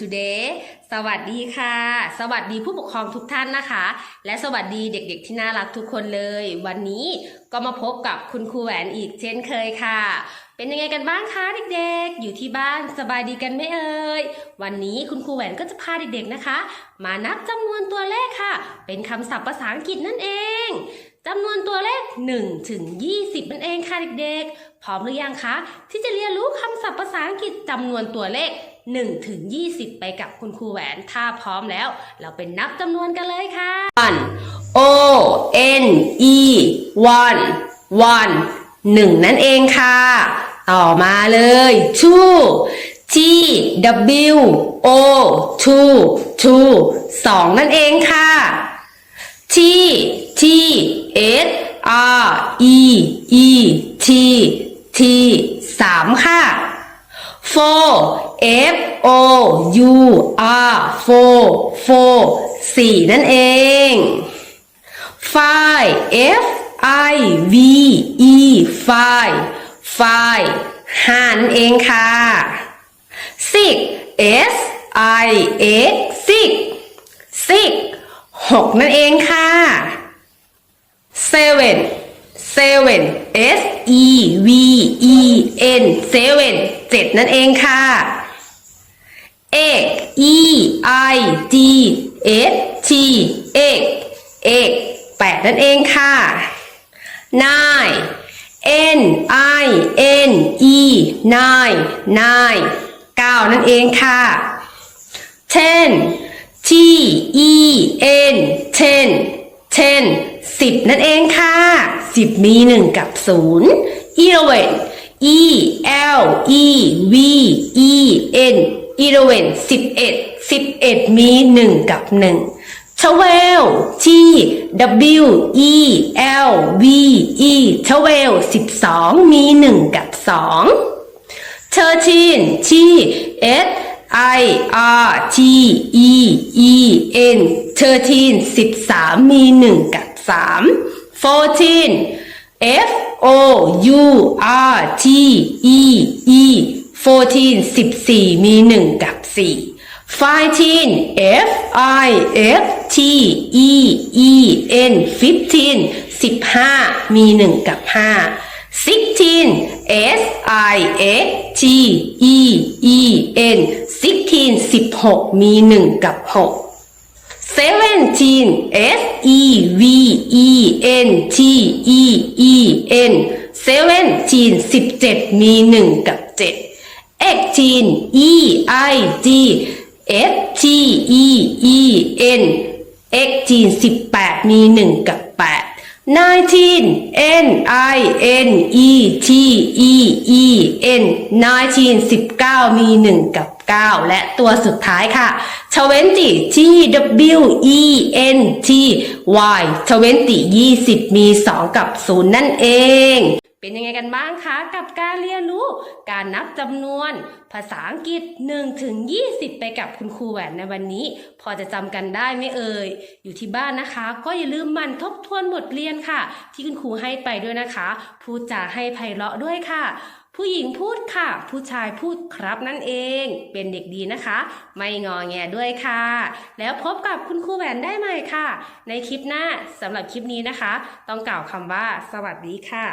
today สวัสดีค่ะ สวัสดีผู้ปกครองทุกท่านนะคะ และสวัสดีเด็กๆที่น่ารักทุกคนเลย วันนี้ก็มาพบกับคุณครูแหวนอีกเช่นเคยค่ะ เป็นยังไงกันบ้างคะเด็กๆ อยู่ที่บ้านสบายดีกันไหมเอ่ย วันนี้คุณครูแหวนก็จะพาเด็กๆนะคะ มานับจำนวนตัวเลขค่ะ เป็นคำศัพท์ภาษาอังกฤษนั่นเองจำนวนตัวเลข1ถึง20นั่นเองค่ะเด็กๆ พร้อมหรือยังคะ ที่จะเรียนรู้คำศัพท์ภาษาอังกฤษจำนวนตัวเลข 1ถึง20 ไปกับคุณครูแหวน ถ้าพร้อมแล้ว เราเป็นนับจำนวนกันเลยค่ะ one o n e one one หนึ่งนั่นเองค่ะ ต่อมาเลย two t w o two two สองนั่นเองค่ะ T T S R E E T T สามค่ะ four F O U R four four สี่นั่นเอง five F I V E five five ห้านั่นเองค่ะ six S I X six six หกนั่นเองค่ะ seven seven S E V E N seven เจ็ดนั่นเองค่ะ egg E I G S T egg eight แปดนั่นเองค่ะ nine N I N E nine nine เนั่นเองค่ะ ten T E N ten ten สิบนั่นเองค่ะสิบมีหนึ่งกับศูนย์ eleven E L E V E N eleven สิบเอ็ดสิบเอ็ดมีหนึ่งกับหนึ่ง twelve T W E L V E twelve สิบสองมีหนึ่งกับสอง thirteen T S I R T E E N thirteen สิบสามมีหนึ่งกับสาม fourteen F O U R T E E 14 14 มี 1 กับ 4 15 F I F T E E N fifteen สิบห้ามีหนึ่งกับห้า S I X T E E N sixteen สิบหกมีหนึ่งกับหก N T S E V E N T E E N 7 T 17 มี 1 กับ 7 X T E I G S T E E N X T 18 มี 1 กับ 8 nineteen n i n e t e e n nineteen สิบเก้ามีหนึ่งกับ เก้าและตัวสุดท้ายค่ะ twenty T W E N T Y twenty ยี่สิบมีสองกับศูนย์นั่นเอง เป็นยังไงกันบ้างคะกับการเรียนรู้ การนับจำนวน ภาษาอังกฤษ1ถึง20 ไปกับคุณครูแหวนในวันนี้ พอจะจำกันได้ไหมเอ่ย อยู่ที่บ้านนะคะ ก็อย่าลืมมันทบทวนบทเรียนค่ะ ที่คุณครูให้ไปด้วยนะคะ พูดจาให้ไพเราะด้วยค่ะ ผู้หญิงพูดค่ะ ผู้ชายพูดครับนั่นเอง เป็นเด็กดีนะคะ ไม่งอแงด้วยค่ะ แล้วพบกับคุณครูแหวนได้ใหม่ค่ะ ในคลิปหน้าสำหรับคลิปนี้นะคะ ต้องกล่าวคำว่า สวัสดีค่ะ